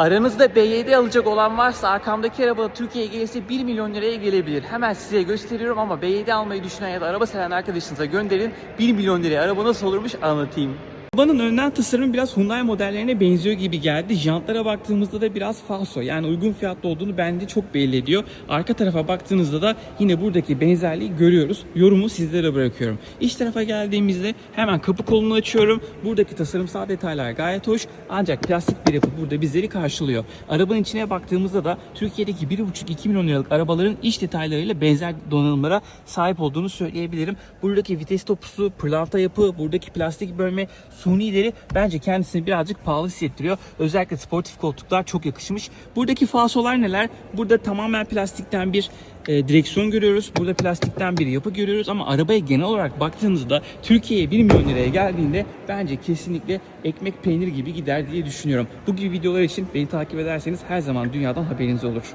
Aranızda BYD alacak olan varsa arkamdaki araba Türkiye'ye gelirse 1 milyon liraya gelebilir. Hemen size gösteriyorum ama BYD almayı düşünen ya da araba seven arkadaşınıza gönderin. 1 milyon liraya araba nasıl olurmuş anlatayım. Arabanın önden tasarımı biraz Hyundai modellerine benziyor gibi geldi. Jantlara baktığımızda da biraz falso. Yani uygun fiyatlı olduğunu bence çok belli ediyor. Arka tarafa baktığınızda da yine buradaki benzerliği görüyoruz. Yorumu sizlere bırakıyorum. İç tarafa geldiğimizde hemen kapı kolunu açıyorum. Buradaki tasarımsal detaylar gayet hoş. Ancak plastik bir yapı burada bizleri karşılıyor. Arabanın içine baktığımızda da Türkiye'deki 1,5-2 milyon liralık arabaların iç detaylarıyla benzer donanımlara sahip olduğunu söyleyebilirim. Buradaki vites topusu, pırlanta yapı, buradaki plastik bölme, sunileri bence kendisini birazcık pahalı hissettiriyor. Özellikle sportif koltuklar çok yakışmış. Buradaki falsolar neler? Burada tamamen plastikten bir e, direksiyon görüyoruz. Burada plastikten bir yapı görüyoruz ama arabaya genel olarak baktığınızda Türkiye'ye 1 milyon liraya geldiğinde bence kesinlikle ekmek peynir gibi gider diye düşünüyorum. Bu gibi videolar için beni takip ederseniz her zaman dünyadan haberiniz olur.